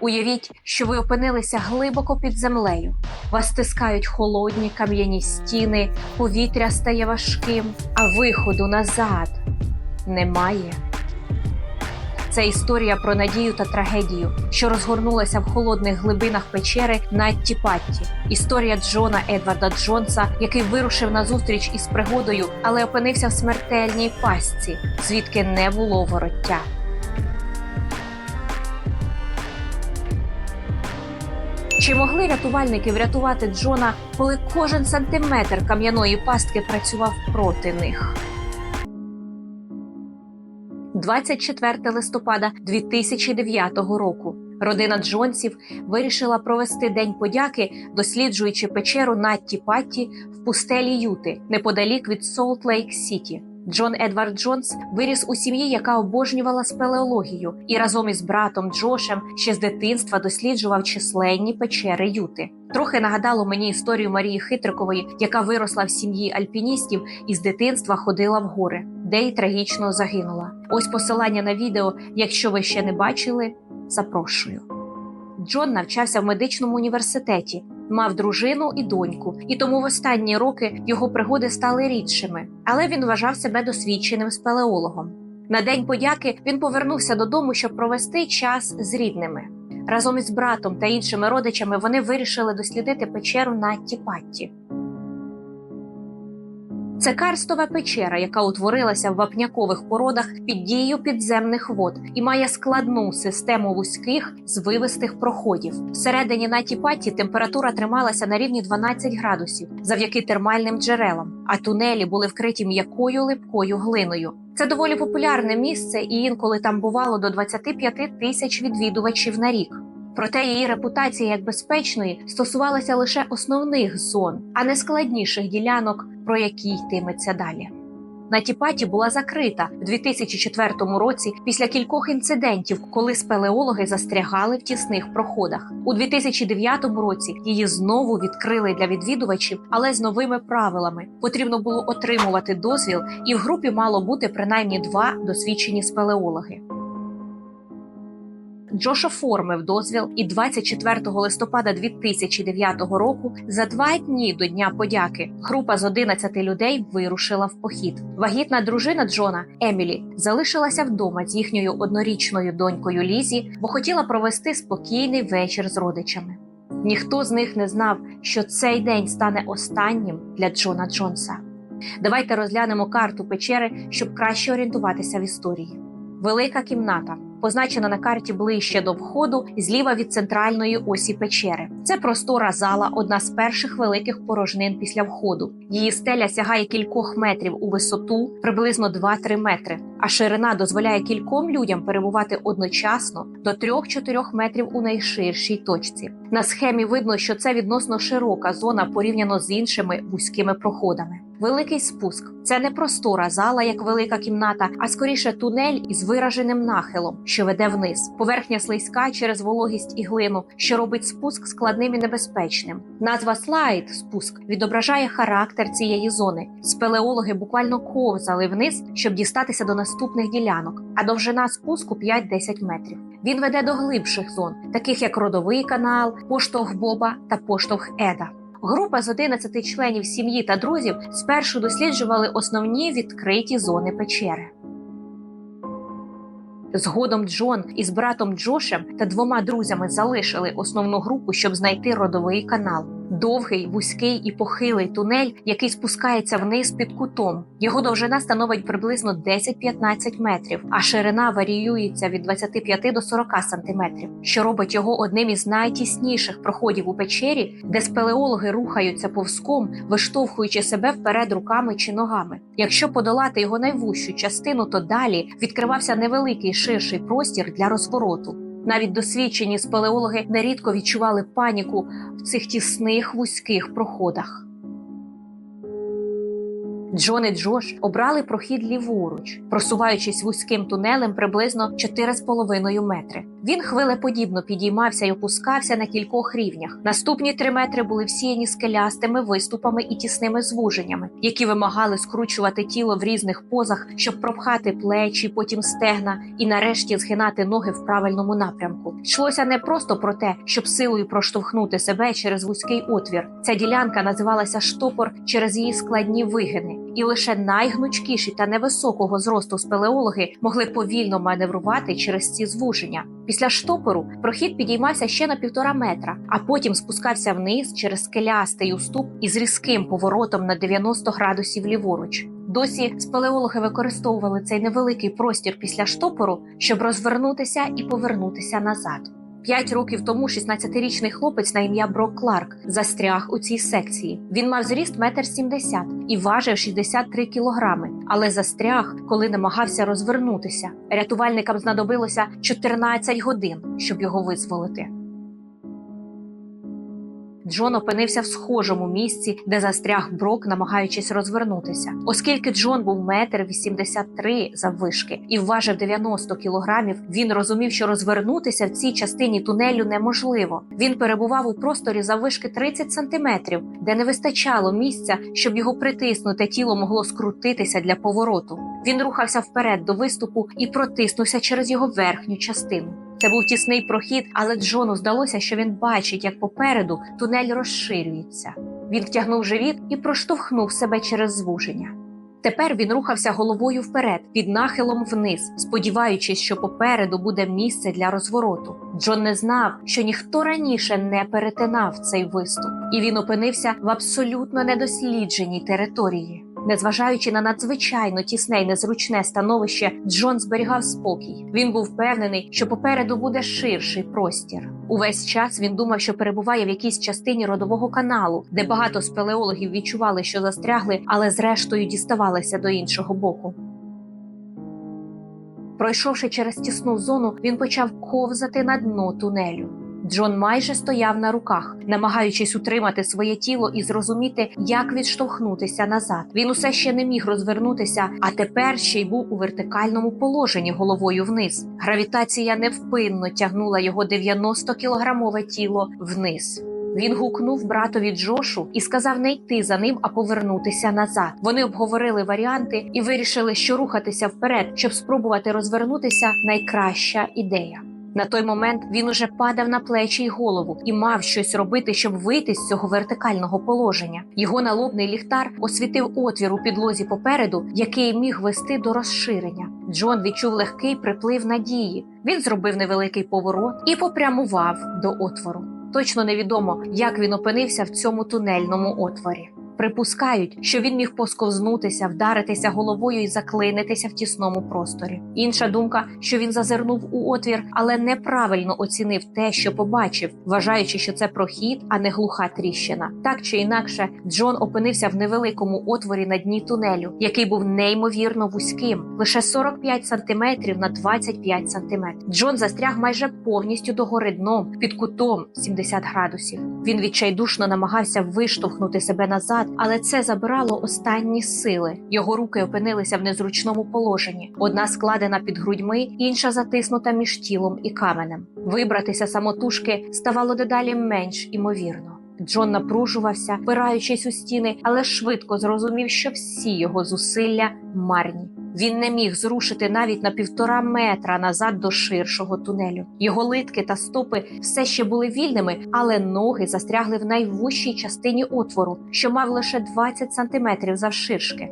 Уявіть, що ви опинилися глибоко під землею. Вас стискають холодні кам'яні стіни, повітря стає важким, а виходу назад немає. Це історія про надію та трагедію, що розгорнулася в холодних глибинах печери Натті Патті. Історія Джона Едварда Джонса, який вирушив на зустріч із пригодою, але опинився в смертельній пастці, звідки не було вороття. Чи могли рятувальники врятувати Джона, коли кожен сантиметр кам'яної пастки працював проти них? 24 листопада 2009 року. Родина Джонсів вирішила провести день подяки, досліджуючи печеру Натті Патті в пустелі Юти неподалік від Солт Лейк Сіті. Джон Едвард Джонс виріс у сім'ї, яка обожнювала спелеологію, і разом із братом Джошем ще з дитинства досліджував численні печери Юти. Трохи нагадало мені історію Марії Хитрикової, яка виросла в сім'ї альпіністів і з дитинства ходила в гори, де й трагічно загинула. Ось посилання на відео. Якщо ви ще не бачили, запрошую. Джон навчався в медичному університеті, мав дружину і доньку, і тому в останні роки його пригоди стали рідшими, але він вважав себе досвідченим спелеологом. На день подяки він повернувся додому, щоб провести час з рідними. Разом із братом та іншими родичами вони вирішили дослідити печеру Натті Патті. Це карстова печера, яка утворилася в вапнякових породах під дією підземних вод і має складну систему вузьких звивистих проходів. Всередині Натіпаті температура трималася на рівні 12 градусів завдяки термальним джерелам, а тунелі були вкриті м'якою липкою глиною. Це доволі популярне місце, і інколи там бувало до 25 тисяч відвідувачів на рік. Проте її репутація як безпечної стосувалася лише основних зон, а не складніших ділянок, про які йтиметься далі. Натіпаті була закрита в 2004 році після кількох інцидентів, коли спелеологи застрягали в тісних проходах. У 2009 році її знову відкрили для відвідувачів, але з новими правилами. Потрібно було отримувати дозвіл, і в групі мало бути принаймні два досвідчені спелеологи. Джош оформив дозвіл і 24 листопада 2009 року, за два дні до Дня подяки, група з 11 людей вирушила в похід. Вагітна дружина Джона Емілі залишилася вдома з їхньою однорічною донькою Лізі, бо хотіла провести спокійний вечір з родичами. Ніхто з них не знав, що цей день стане останнім для Джона Джонса. Давайте розглянемо карту печери, щоб краще орієнтуватися в історії. Велика кімната позначена на карті ближче до входу, зліва від центральної осі печери. Це простора зала, одна з перших великих порожнин після входу. Її стеля сягає кількох метрів у висоту, приблизно 2-3 метри. А ширина дозволяє кільком людям перебувати одночасно до 3-4 метрів у найширшій точці. На схемі видно, що це відносно широка зона порівняно з іншими вузькими проходами. Великий спуск це не простора зала, як велика кімната, а скоріше тунель із вираженим нахилом, що веде вниз. Поверхня слизька через вологість і глину, що робить спуск складним і небезпечним. Назва слайд спуск відображає характер цієї зони. Спелеологи буквально ковзали вниз, щоб дістатися до наступних ділянок, а довжина спуску 5-10 метрів. Він веде до глибших зон, таких як родовий канал, поштовх Боба та поштовх Еда. Група з 11 членів сім'ї та друзів спершу досліджували основні відкриті зони печери. Згодом Джон із братом Джошем та двома друзями залишили основну групу, щоб знайти родовий канал. Довгий, вузький і похилий тунель, який спускається вниз під кутом. Його довжина становить приблизно 10-15 метрів, а ширина варіюється від 25 до 40 сантиметрів, що робить його одним із найтісніших проходів у печері, де спелеологи рухаються повзком, виштовхуючи себе вперед руками чи ногами. Якщо подолати його найвужчу частину, то далі відкривався невеликий ширший простір для розвороту. Навіть досвідчені спелеологи нерідко відчували паніку в цих тісних вузьких проходах. Джон і Джош обрали прохід ліворуч, просуваючись вузьким тунелем приблизно 4,5 метри. Він хвилеподібно підіймався і опускався на кількох рівнях. Наступні три метри були всіяні скелястими виступами і тісними звуженнями, які вимагали скручувати тіло в різних позах, щоб пропхати плечі, потім стегна і нарешті згинати ноги в правильному напрямку. Йшлося не просто про те, щоб силою проштовхнути себе через вузький отвір. Ця ділянка називалася штопор через її складні вигини, і лише найгнучкіші та невисокого зросту спелеологи могли повільно маневрувати через ці звуження. Після штопору прохід підіймався ще на півтора метра, а потім спускався вниз через скелястий уступ із різким поворотом на 90 градусів ліворуч. Досі спелеологи використовували цей невеликий простір після штопору, щоб розвернутися і повернутися назад. П'ять років тому 16-річний хлопець на ім'я Брок Кларк застряг у цій секції. Він мав зріст метр сімдесят і важив 63 кілограми, але застряг, коли намагався розвернутися. Рятувальникам знадобилося 14 годин, щоб його визволити. Джон опинився в схожому місці, де застряг Брок, намагаючись розвернутися. Оскільки Джон був метр 83 заввишки і важив 90 кілограмів, він розумів, що розвернутися в цій частині тунелю неможливо. Він перебував у просторі заввишки 30 сантиметрів, де не вистачало місця, щоб його притиснуте тіло могло скрутитися для повороту. Він рухався вперед до виступу і протиснувся через його верхню частину. Це був тісний прохід, але Джону здалося, що він бачить, як попереду тунель розширюється. Він втягнув живіт і проштовхнув себе через звуження. Тепер він рухався головою вперед, під нахилом вниз, сподіваючись, що попереду буде місце для розвороту. Джон не знав, що ніхто раніше не перетинав цей виступ, і він опинився в абсолютно недослідженій території. Незважаючи на надзвичайно тісне й незручне становище, Джон зберігав спокій. Він був впевнений, що попереду буде ширший простір. Увесь час він думав, що перебуває в якійсь частині родового каналу, де багато спелеологів відчували, що застрягли, але зрештою діставалися до іншого боку. Пройшовши через тісну зону, він почав ковзати на дно тунелю. Джон майже стояв на руках, намагаючись утримати своє тіло і зрозуміти, як відштовхнутися назад. Він усе ще не міг розвернутися, а тепер ще й був у вертикальному положенні головою вниз. Гравітація невпинно тягнула його 90-кілограмове тіло вниз. Він гукнув братові Джошу і сказав не йти за ним, а повернутися назад. Вони обговорили варіанти і вирішили, що рухатися вперед, щоб спробувати розвернутися найкраща ідея. На той момент він уже падав на плечі й голову і мав щось робити, щоб вийти з цього вертикального положення. Його налобний ліхтар освітив отвір у підлозі попереду, який міг вести до розширення. Джон відчув легкий приплив надії. Він зробив невеликий поворот і попрямував до отвору. Точно невідомо, як він опинився в цьому тунельному отворі. Припускають, що він міг посковзнутися, вдаритися головою і заклинитися в тісному просторі. Інша думка, що він зазирнув у отвір, але неправильно оцінив те, що побачив, вважаючи, що це прохід, а не глуха тріщина. Так чи інакше, Джон опинився в невеликому отворі на дні тунелю, який був неймовірно вузьким, лише 45 сантиметрів на 25 сантиметрів. Джон застряг майже повністю догори дном під кутом 70 градусів. Він відчайдушно намагався виштовхнути себе назад але це забирало останні сили. Його руки опинилися в незручному положенні: одна складена під грудьми, інша затиснута між тілом і каменем. Вибратися самотужки ставало дедалі менш імовірно. Джон напружувався, впираючись у стіни, але швидко зрозумів, що всі його зусилля марні. Він не міг зрушити навіть на півтора метра назад до ширшого тунелю. Його литки та стопи все ще були вільними, але ноги застрягли в найвужчій частині отвору, що мав лише 20 сантиметрів завширшки.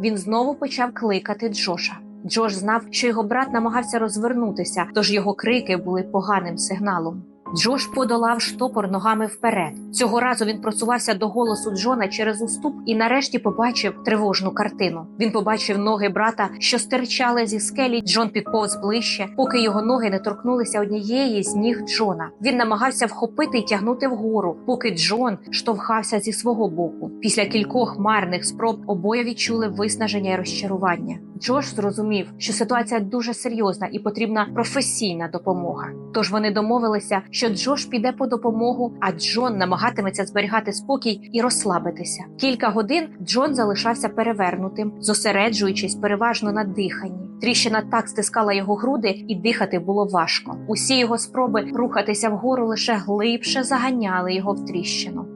Він знову почав кликати Джоша. Джош знав, що його брат намагався розвернутися, тож його крики були поганим сигналом. Джош подолав штопор ногами вперед. Цього разу він просувався до голосу Джона через уступ і нарешті побачив тривожну картину. Він побачив ноги брата, що стирчали зі скелі. Джон підповз ближче, поки його ноги не торкнулися однієї з ніг Джона. Він намагався вхопити і тягнути вгору, поки Джон штовхався зі свого боку. Після кількох марних спроб обоє відчули виснаження і розчарування. Джош зрозумів, що ситуація дуже серйозна і потрібна професійна допомога. Тож вони домовилися, що Джош піде по допомогу, а Джон намагатиметься зберігати спокій і розслабитися. Кілька годин Джон залишався перевернутим, зосереджуючись переважно на диханні. Тріщина так стискала його груди, і дихати було важко. Усі його спроби рухатися вгору лише глибше заганяли його в тріщину.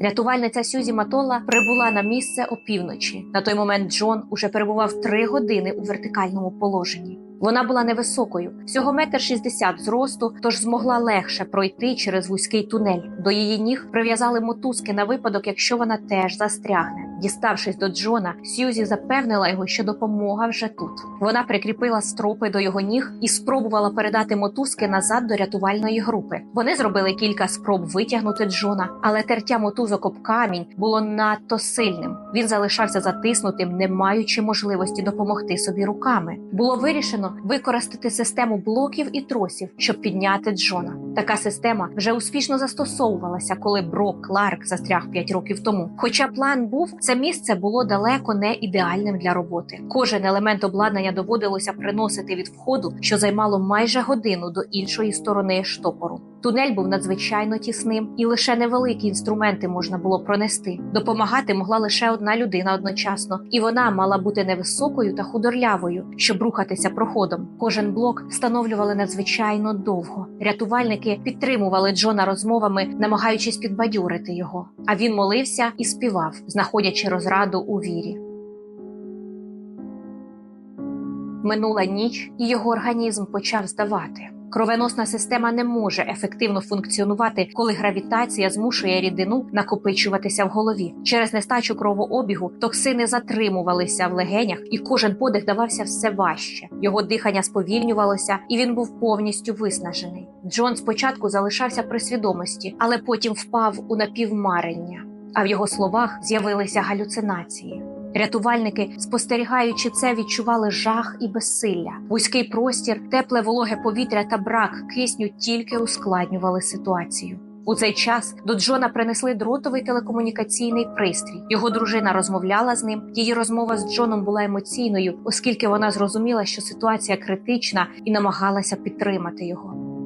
Рятувальниця Сюзі Матола прибула на місце опівночі. На той момент Джон уже перебував три години у вертикальному положенні. Вона була невисокою, всього метр шістдесят зросту, тож змогла легше пройти через вузький тунель. До її ніг прив'язали мотузки на випадок, якщо вона теж застрягне. Діставшись до Джона, Сьюзі запевнила його, що допомога вже тут. Вона прикріпила стропи до його ніг і спробувала передати мотузки назад до рятувальної групи. Вони зробили кілька спроб витягнути Джона, але тертя мотузок об камінь було надто сильним. Він залишався затиснутим, не маючи можливості допомогти собі руками. Було вирішено використати систему блоків і тросів, щоб підняти Джона. Така система вже успішно застосовувалася, коли Брок Кларк застряг 5 років тому. Хоча план був, це місце було далеко не ідеальним для роботи. Кожен елемент обладнання доводилося приносити від входу, що займало майже годину до іншої сторони штопору. Тунель був надзвичайно тісним, і лише невеликі інструменти можна було пронести. Допомагати могла лише одна людина одночасно, і вона мала бути невисокою та худорлявою, щоб рухатися проходом. Кожен блок встановлювали надзвичайно довго. Рятувальники підтримували Джона розмовами, намагаючись підбадьорити його. А він молився і співав, знаходячи розраду у вірі. Минула ніч, і його організм почав здавати. Кровеносна система не може ефективно функціонувати, коли гравітація змушує рідину накопичуватися в голові. Через нестачу кровообігу токсини затримувалися в легенях, і кожен подих давався все важче. Його дихання сповільнювалося, і він був повністю виснажений. Джон спочатку залишався при свідомості, але потім впав у напівмарення. А в його словах з'явилися галюцинації. Рятувальники, спостерігаючи це, відчували жах і безсилля. Вузький простір, тепле вологе повітря та брак кисню тільки ускладнювали ситуацію. У цей час до Джона принесли дротовий телекомунікаційний пристрій. Його дружина розмовляла з ним. Її розмова з Джоном була емоційною, оскільки вона зрозуміла, що ситуація критична і намагалася підтримати його.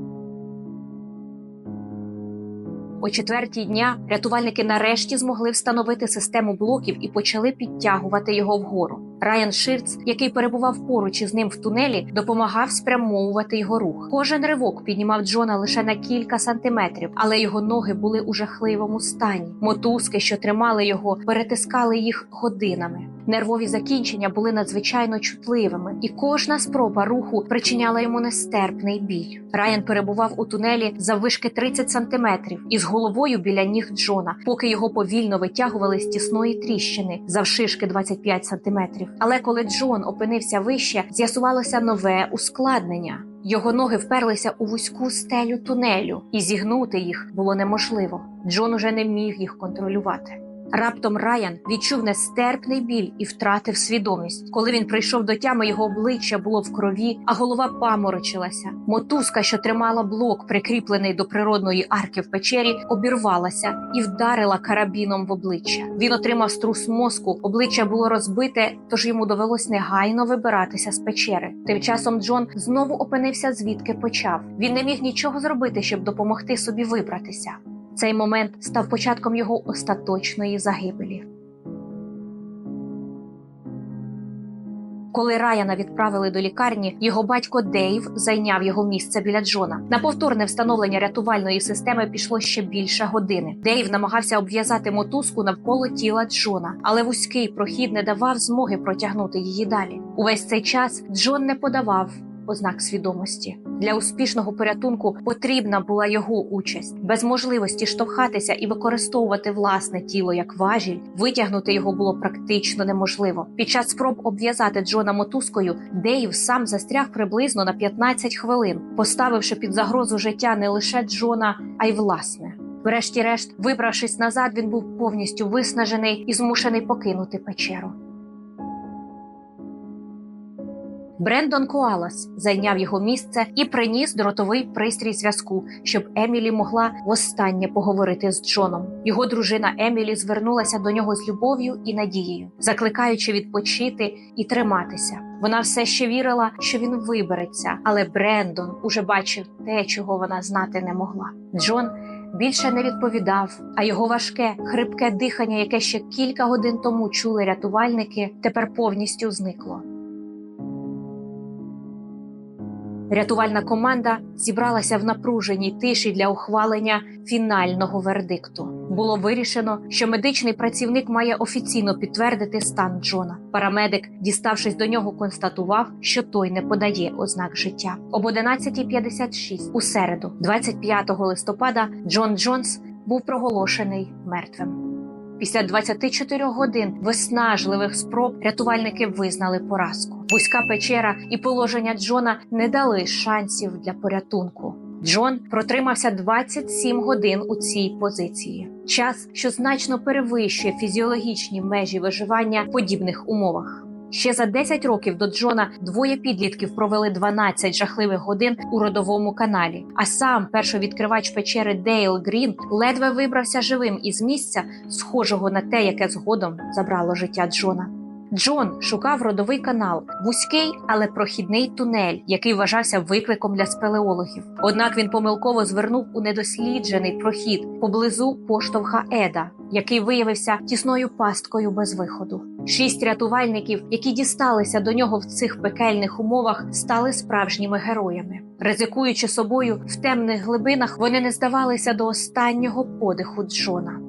О четвертій дня рятувальники нарешті змогли встановити систему блоків і почали підтягувати його вгору. Райан Ширц, який перебував поруч із ним в тунелі, допомагав спрямовувати його рух. Кожен ривок піднімав Джона лише на кілька сантиметрів, але його ноги були у жахливому стані. Мотузки, що тримали його, перетискали їх годинами. Нервові закінчення були надзвичайно чутливими, і кожна спроба руху причиняла йому нестерпний біль. Райан перебував у тунелі заввишки 30 сантиметрів із головою біля ніг Джона, поки його повільно витягували з тісної тріщини завшишки 25 сантиметрів. Але коли Джон опинився вище, з'ясувалося нове ускладнення. Його ноги вперлися у вузьку стелю тунелю, і зігнути їх було неможливо. Джон уже не міг їх контролювати. Раптом Райан відчув нестерпний біль і втратив свідомість. Коли він прийшов до тями, його обличчя було в крові, а голова паморочилася. Мотузка, що тримала блок, прикріплений до природної арки в печері, обірвалася і вдарила карабіном в обличчя. Він отримав струс мозку, обличчя було розбите, тож йому довелось негайно вибиратися з печери. Тим часом Джон знову опинився звідки почав. Він не міг нічого зробити, щоб допомогти собі вибратися. Цей момент став початком його остаточної загибелі. Коли Раяна відправили до лікарні, його батько Дейв зайняв його місце біля Джона. На повторне встановлення рятувальної системи пішло ще більше години. Дейв намагався обв'язати мотузку навколо тіла Джона, але вузький прохід не давав змоги протягнути її далі. Увесь цей час Джон не подавав ознак свідомості. Для успішного порятунку потрібна була його участь. Без можливості штовхатися і використовувати власне тіло як важіль, витягнути його було практично неможливо. Під час спроб обв'язати Джона мотузкою, Дейв сам застряг приблизно на 15 хвилин, поставивши під загрозу життя не лише Джона, а й власне. Врешті-решт, вибравшись назад, він був повністю виснажений і змушений покинути печеру. Брендон Коалас зайняв його місце і приніс дротовий пристрій зв'язку, щоб Емілі могла востаннє поговорити з Джоном. Його дружина Емілі звернулася до нього з любов'ю і надією, закликаючи відпочити і триматися. Вона все ще вірила, що він вибереться, але Брендон уже бачив те, чого вона знати не могла. Джон більше не відповідав, а його важке, хрипке дихання, яке ще кілька годин тому чули рятувальники, тепер повністю зникло. Рятувальна команда зібралася в напруженій тиші для ухвалення фінального вердикту. Було вирішено, що медичний працівник має офіційно підтвердити стан Джона. Парамедик, діставшись до нього, констатував, що той не подає ознак життя. Об 11.56 у середу, 25 листопада, Джон Джонс був проголошений мертвим. Після 24 годин виснажливих спроб рятувальники визнали поразку. Вузька печера і положення Джона не дали шансів для порятунку. Джон протримався 27 годин у цій позиції. Час, що значно перевищує фізіологічні межі виживання в подібних умовах. Ще за 10 років до Джона двоє підлітків провели 12 жахливих годин у родовому каналі. А сам першовідкривач печери Дейл Грін ледве вибрався живим із місця, схожого на те, яке згодом забрало життя Джона. Джон шукав родовий канал, вузький, але прохідний тунель, який вважався викликом для спелеологів. Однак він помилково звернув у недосліджений прохід поблизу поштовха Еда, який виявився тісною пасткою без виходу. Шість рятувальників, які дісталися до нього в цих пекельних умовах, стали справжніми героями. Ризикуючи собою в темних глибинах, вони не здавалися до останнього подиху Джона.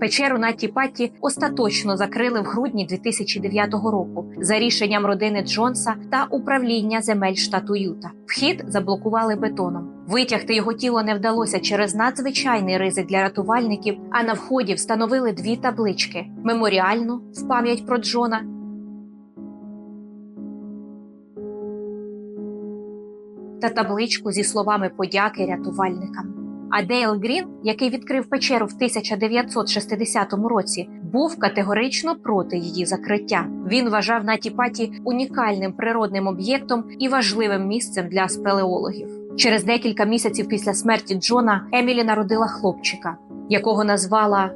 Печеру на Тіпаті остаточно закрили в грудні 2009 року за рішенням родини Джонса та управління земель штату Юта. Вхід заблокували бетоном. Витягти його тіло не вдалося через надзвичайний ризик для рятувальників. А на вході встановили дві таблички: меморіальну в пам'ять про Джона та табличку зі словами подяки рятувальникам. А Дейл Грін, який відкрив печеру в 1960 році, був категорично проти її закриття. Він вважав Натіпаті унікальним природним об'єктом і важливим місцем для спелеологів. Через декілька місяців після смерті Джона Емілі народила хлопчика, якого назвала